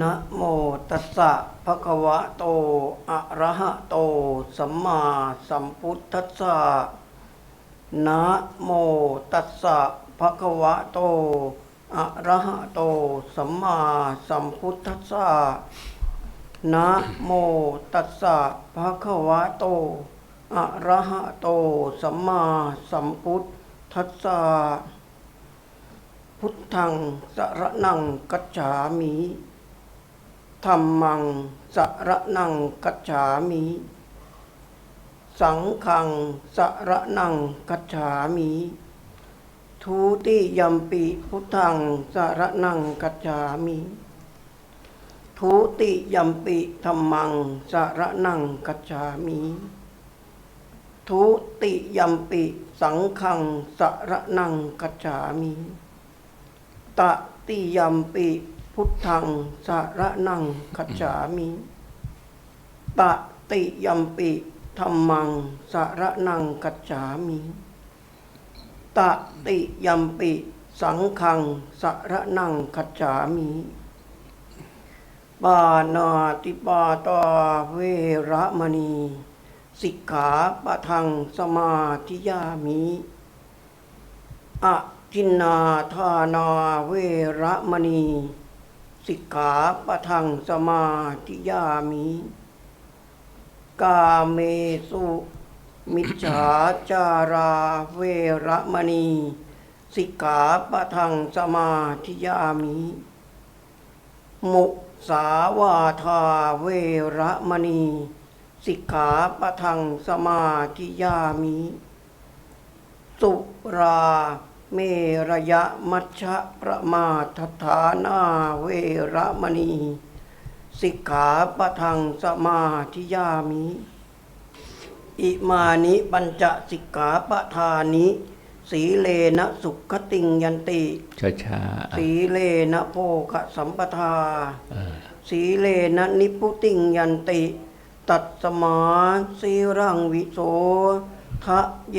นะโมตัสสะภะคะวะโต อะระหะโต สัมมาสัมพุทธัสสะนะโมตัสสะภะคะวะโต อะระหะโต สัมมาสัมพุทธัสสะนะโมตัสสะภะคะวะโต อะระหะโต สัมมาสัมพุทธัสสะพุทธังสระนังกัจฉามิ ธรรมังสระนังกัจฉามิ สังฆังสระนังกัจฉามิทุติยัมปิพุทธังสระนังกัจฉามิทุติยัมปิธรรมังสระนังกัจฉามิทุติยัมปิสังฆังสระนังกัจฉามิ ตติยัมปิ พุทธังสารนังคัจามิตติยัมปิธรรมังสารนังคัจฉามิตติยัมปิสังฆังสารนังคัจฉามิปานาติปาตาเวรมณี สิกขาปะทังสมาธิยามิอะจินนาทานาเวรมณี สิกขาปะทังสมาธิยามิ กาเมสุ มิจฉาจาราเวระมณี สิกขาปะทังสมาธิยามิ มุสาวาทาเวระมณี สิกขาปะทังสมาธิยามิ สุรา เมรยะมัชฌะประมาทฐานาเวระมณี สิกขาปะทังสมาธิยามิ อิมานิปัญจสิกขาปะทานิ สีเลนะสุขติงยันติ ช้าช้าสีเลนะโภคสัมปทา เออสีเลนะนิพุติงยันติ ตัดสมาสีรังวิโสทะเย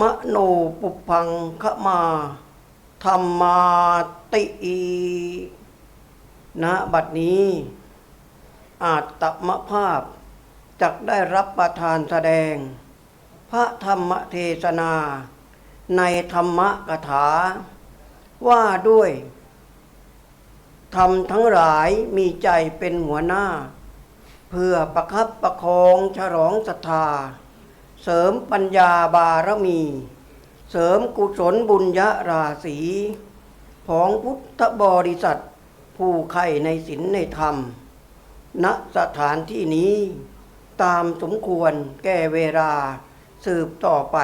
มโนปุพังขมาธรรมาติอีณบัดนี้ อาจตมภาพจักได้รับประทานแสดง พระธรรมเทศนา ในธรรมกถา ว่าด้วยทำทั้งหลายมีใจเป็นหัวหน้า เพื่อประคับประคองฉลองศรัทธา เสริมปัญญาบารมี เสริมกุศลบุญญาราศีของพุทธบริษัท ผู้ใครในศีลในธรรม ณสถานที่นี้ตามสมควรแก่เวลาสืบต่อไป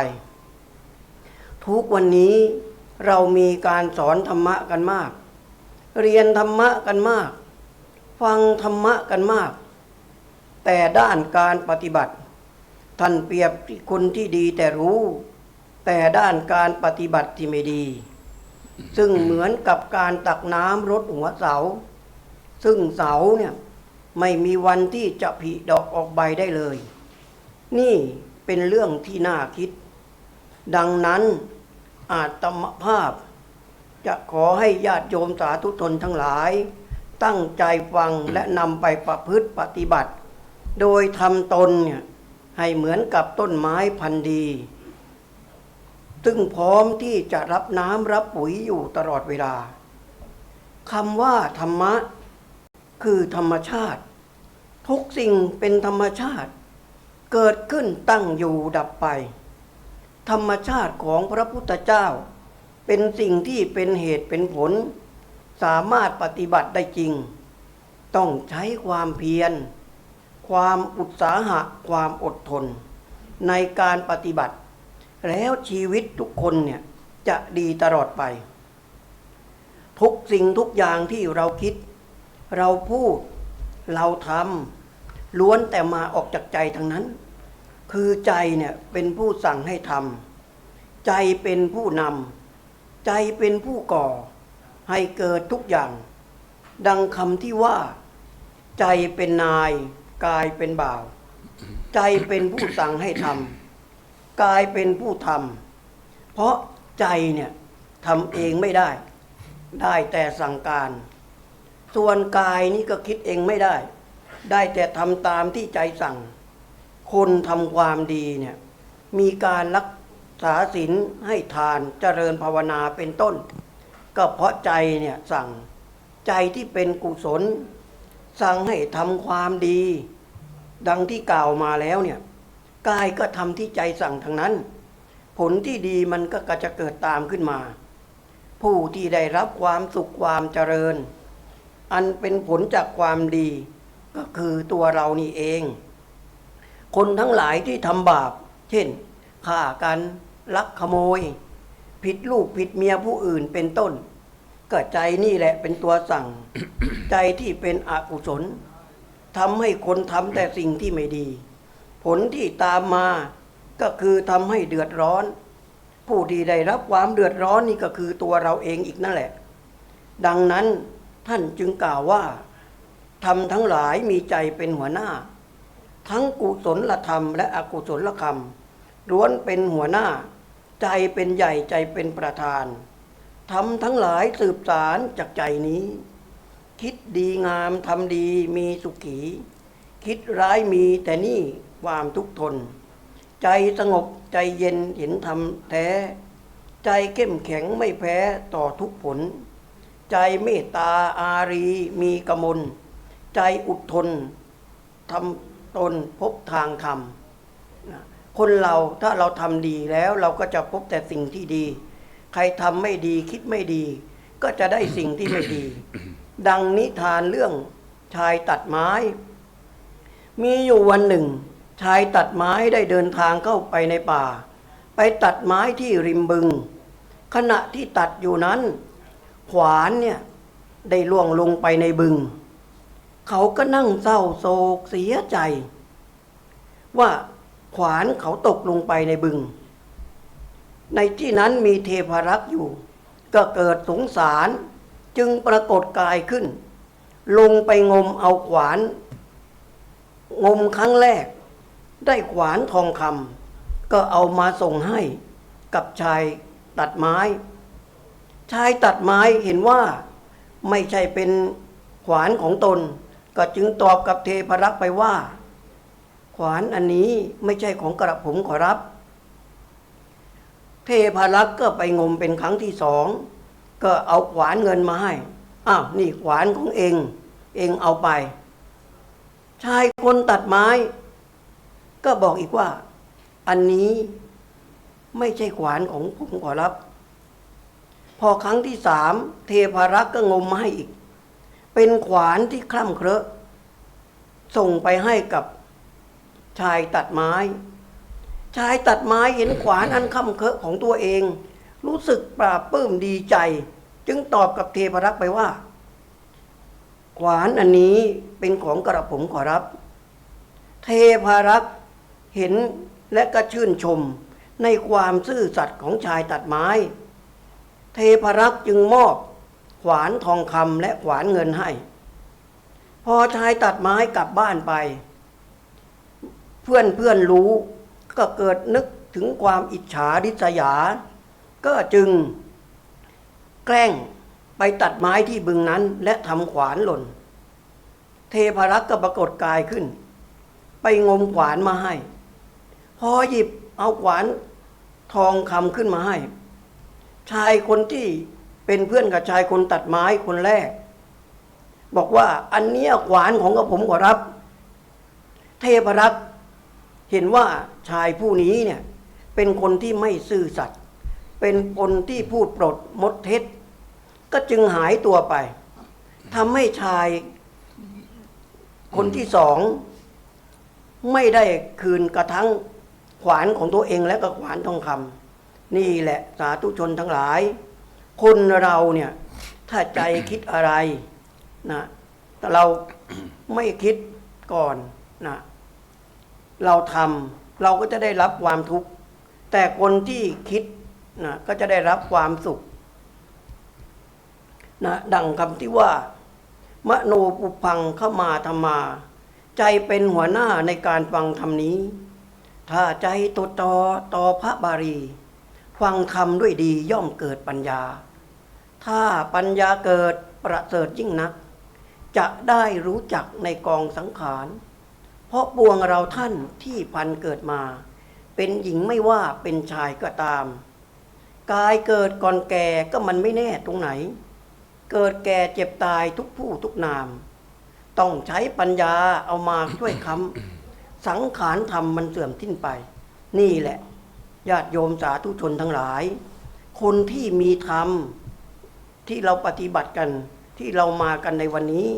ทุกวันนี้เรามีการสอนธรรมะกันมาก เรียนธรรมะกันมาก ฟังธรรมะกันมาก แต่ด้านการปฏิบัติ ท่านเปรียบที่คนที่ดีแต่รู้ แต่ด้านการปฏิบัติที่ไม่ดี ซึ่งเหมือนกับการตักน้ำรดหัวเสา ซึ่งเสาเนี่ยไม่มีวันที่จะผลิดอกออกใบได้เลย นี่เป็นเรื่องที่น่าคิด ดังนั้นอาตมภาพ จะขอให้ญาติโยมสาธุชนทั้งหลาย ตั้งใจฟังและนำไปประพฤติปฏิบัติ โดยทำตนเนี่ย ให้เหมือนกับต้นไม้พันธุ์ดี ซึ่งพร้อมที่จะรับน้ำรับปุ๋ยอยู่ตลอดเวลาคำว่าธรรมะ คือธรรมชาติ ทุกสิ่งเป็นธรรมชาติ เกิดขึ้นตั้งอยู่ดับไป ธรรมชาติของพระพุทธเจ้า เป็นสิ่งที่เป็นเหตุเป็นผล สามารถปฏิบัติได้จริง ต้องใช้ความเพียร ความอุตสาหะความอดทน ในการปฏิบัติ แล้วชีวิตทุกคนเนี่ยจะดีตลอดไป ทุกสิ่งทุกอย่างที่เราคิด เราพูดเราทำล้วนแต่มาออกจากใจทั้งนั้น คือใจเนี่ยเป็นผู้สั่งให้ทำใจเป็นผู้นำใจเป็นผู้ก่อ ให้เกิดทุกอย่าง ดังคำที่ว่า ใจเป็นนาย กายเป็นบ่าว ใจเป็นผู้สั่งให้ทำกายเป็นผู้ทำเพราะใจเนี่ยทำเองไม่ได้ ได้แต่สั่งการ ส่วนกายนี่ก็คิดเองไม่ได้ ได้แต่ทำตามที่ใจสั่ง คนทำความดีเนี่ยมีการรักษาศีลให้ทานเจริญภาวนาเป็นต้น ก็เพราะใจเนี่ยสั่งใจที่เป็นกุศล สั่งให้ทำความดี ดังที่กล่าวมาแล้วเนี่ยกายก็ทำที่ใจสั่งทั้งนั้น ผลที่ดีมันก็จะเกิดตามขึ้นมา ผู้ที่ได้รับความสุขความเจริญ อันเป็นผลจากความดี ก็คือตัวเรานี่เอง คนทั้งหลายที่ทำบาป เช่นฆ่ากันลักขโมย ผิดลูกผิดเมียผู้อื่นเป็นต้น ก็ใจนี่แหละเป็นตัวสั่ง ใจที่เป็นอกุศลทำให้คนทำแต่สิ่งที่ไม่ดี ผลที่ตามมาก็คือทำให้เดือดร้อน ผู้ที่ได้รับความเดือดร้อนนี่ก็คือตัวเราเองอีกนั่นแหละ ดังนั้นท่านจึงกล่าวว่าทำทั้งหลายมีใจเป็นหัวหน้า ทั้งกุศลธรรมและอกุศลธรรมล้วนเป็นหัวหน้า ใจเป็นใหญ่ใจเป็นประธาน ทำทั้งหลายสืบสารจากใจนี้ คิดดีงามทำดีมีสุขี คิดร้ายมีแต่นี่ความทุกข์ทน ใจสงบใจเย็นเห็นธรรมแท้ ใจเข้มแข็งไม่แพ้ต่อทุกผล ใจเมตตาอารีมีกมล ใจอุดทนทำตนพบทางธรรมคนเราถ้าเราทำดีแล้วเราก็จะพบแต่สิ่งที่ดี ใครทำไม่ดีคิดไม่ดี ก็จะได้สิ่งที่ไม่ดี ดังนิทานเรื่องชายตัดไม้ มีอยู่วันหนึ่ง ชายตัดไม้ได้เดินทางเข้าไปในป่า ไปตัดไม้ที่ริมบึง ขณะที่ตัดอยู่นั้น ขวานเนี่ยได้ล่วงลงไปในบึง เขาก็นั่งเศร้าโศกเสียใจ ว่าขวานเขาตกลงไปในบึง ในที่นั้นมีเทพรักษ์อยู่ ก็เกิดสงสารจึงปรากฏกายขึ้น ลงไปงมเอาขวาน งมครั้งแรก ได้ขวานทองคำก็เอามาส่งให้กับชายตัดไม้ ชายตัดไม้เห็นว่าไม่ใช่เป็นขวานของตน ก็จึงตอบกับเทพรักษ์ไปว่า ขวานอันนี้ไม่ใช่ของกระผมขอรับ เทพรักษ์ก็ไปงมเป็นครั้งที่สอง ก็เอาขวานเงินมาให้อ้าวนี่ขวานของเอง เองเอาไปชายคนตัดไม้ ก็บอกอีกว่า อันนี้ไม่ใช่ขวานของผมขอรับ พอครั้งที่สามเทพารักษ์ก็งมมาให้อีก เป็นขวานที่คล่ำเครอะส่งไปให้กับชายตัดไม้ ชายตัดไม้เห็นขวานอันค่ำเคอะของตัวเอง รู้สึกปราบปลื้มดีใจ จึงตอบกับเทพรักษ์ไปว่า ขวานอันนี้เป็นของกระผมขอรับ เทพรักษ์เห็นและก็ชื่นชมในความซื่อสัตย์ของชายตัดไม้ เทพรักษ์จึงมอบขวานทองคำและขวานเงินให้ พอชายตัดไม้กลับบ้านไป เพื่อนเพื่อนรู้ ก็เกิดนึกถึงความอิจฉาริษยา ก็จึงแกล้งไปตัดไม้ที่บึงนั้นและทำขวานหล่น เทพรักษ์ก็ปรากฏกายขึ้น ไปงมขวานมาให้ พอหยิบเอาขวานทองคำขึ้นมาให้ ชายคนที่เป็นเพื่อนกับชายคนตัดไม้คนแรก บอกว่าอันเนี้ยขวานของกระผมขอรับ เทพรักษ์ เห็นว่าชายผู้นี้เนี่ยเป็นคนที่ไม่ซื่อสัตย์เป็นคนที่พูดปลดมดเท็จ ก็จึงหายตัวไปทำให้ชายคนที่สองไม่ได้คืนกระทั่งขวานของตัวเองและก็ขวานทองคำนี่แหละสาธุชนทั้งหลาย คนเราเนี่ยถ้าใจคิดอะไรนะแต่เราไม่คิดก่อนนะ เราทำเราก็จะได้รับความทุกข์ แต่คนที่คิดนะก็จะได้รับความสุขนะดังคำที่ว่า มโนปุพังเข้ามาธรรมา ใจเป็นหัวหน้าในการฟังธรรมนี้ ถ้าใจตดต่อต่อพระบารีฟังธรรมด้วยดีย่อมเกิดปัญญา ถ้าปัญญาเกิดประเสริฐยิ่งนัก จะได้รู้จักในกองสังขาร เพราะปวงเราท่านที่พันเกิดมา เป็นหญิงไม่ว่าเป็นชายก็ตาม กายเกิดก่อนแก่ก็มันไม่แน่ตรงไหน เกิดแก่เจ็บตายทุกผู้ทุกนาม ต้องใช้ปัญญาเอามาช่วยค้ำสังขารธรรมมันเสื่อมทิ้นไป นี่แหละญาติโยมสาธุชนทั้งหลาย คนที่มีธรรมที่เราปฏิบัติกันที่เรามากันในวันนี้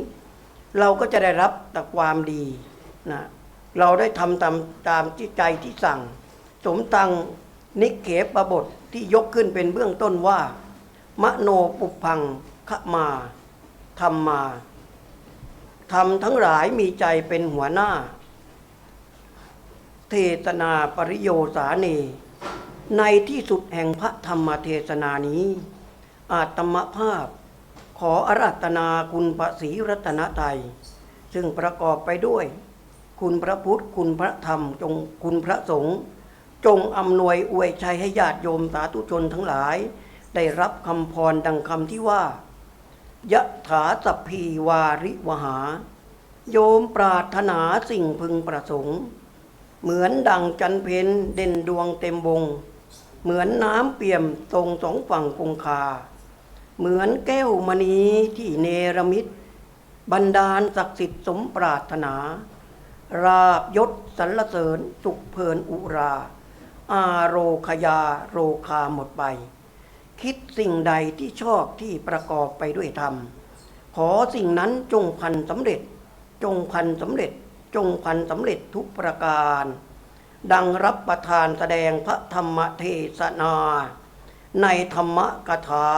เราก็จะได้รับแต่ความดี นะเราได้ทำตามตามที่ใจที่สั่ง สมตังนิเขปบทที่ยกขึ้นเป็นเบื้องต้นว่า มโนปุพังขมาธรรมมาทำทั้งหลายมีใจเป็นหัวหน้า เทศนาปริโยสาเน ในที่สุดแห่งพระธรรมเทศนานี้ อาตมภาพขออารัตนาคุณพระศรีรัตนตรัยซึ่งประกอบไปด้วย คุณพระพุทธ คุณพระธรรม จงคุณพระสงฆ์จงอำนวยอวยชัยให้ญาติโยมสาธุชนทั้งหลาย ได้รับคำพรดังคำที่ว่ายะถาสัพพีวาริวหา โยมปรารถนาสิ่งพึงประสงค์ เหมือนดังจันเพนเด่นดวงเต็มวง เหมือนน้ำเปี่ยมตรงสองฝั่งคงคา เหมือนแก้วมณีที่เนรมิตบันดาลศักดิ์สิทธิ์สมปรารถนา ราบยศสรรเสริญสุขเพลินอุรา อาโรคยาโรคาหมดไป คิดสิ่งใดที่ชอบที่ประกอบไปด้วยธรรม ขอสิ่งนั้นจงพันสำเร็จ จงพันสำเร็จ จงพันสำเร็จทุกประการ ดังรับประทานแสดงพระธรรมเทศนา ในธรรมกถา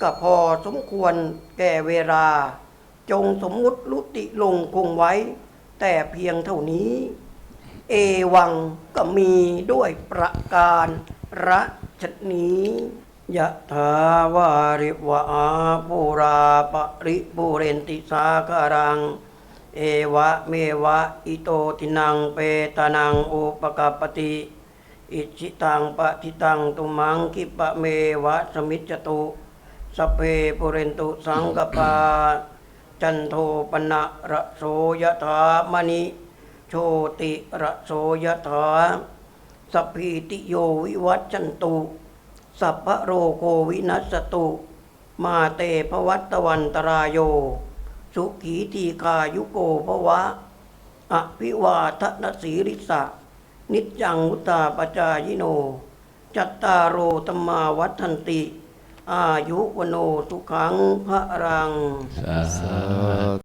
ก็พอสมควรแก่เวลา จงสมมุติลุติลงคงไว้ แต่เพียงเท่านี้ เอวังก็มีด้วยประการรัชนี้ยะถาวาริวะอาปุราปริปุเรนติสาคารัง เอวะเมวะอิโตตินังเปตานังอุปกปปติ อิจิตังปะทิตังตุมังคิปะเมวะสมิจจตุสเพปุเรนตุสังกปา จันโทปนะระโสยถามณิโชติระโสยถาสัพพิติโยวิวัจจันตุ สัพพโรโควินัสตุ มาเตภวัตวันตรายโย สุขีตีกายุโกภวะ อภิวาทนสีริสะ นิจังมุตตาปจายโน จัตตารโอตมาวัฏันติ อายุวโนสุขังพระรัง สา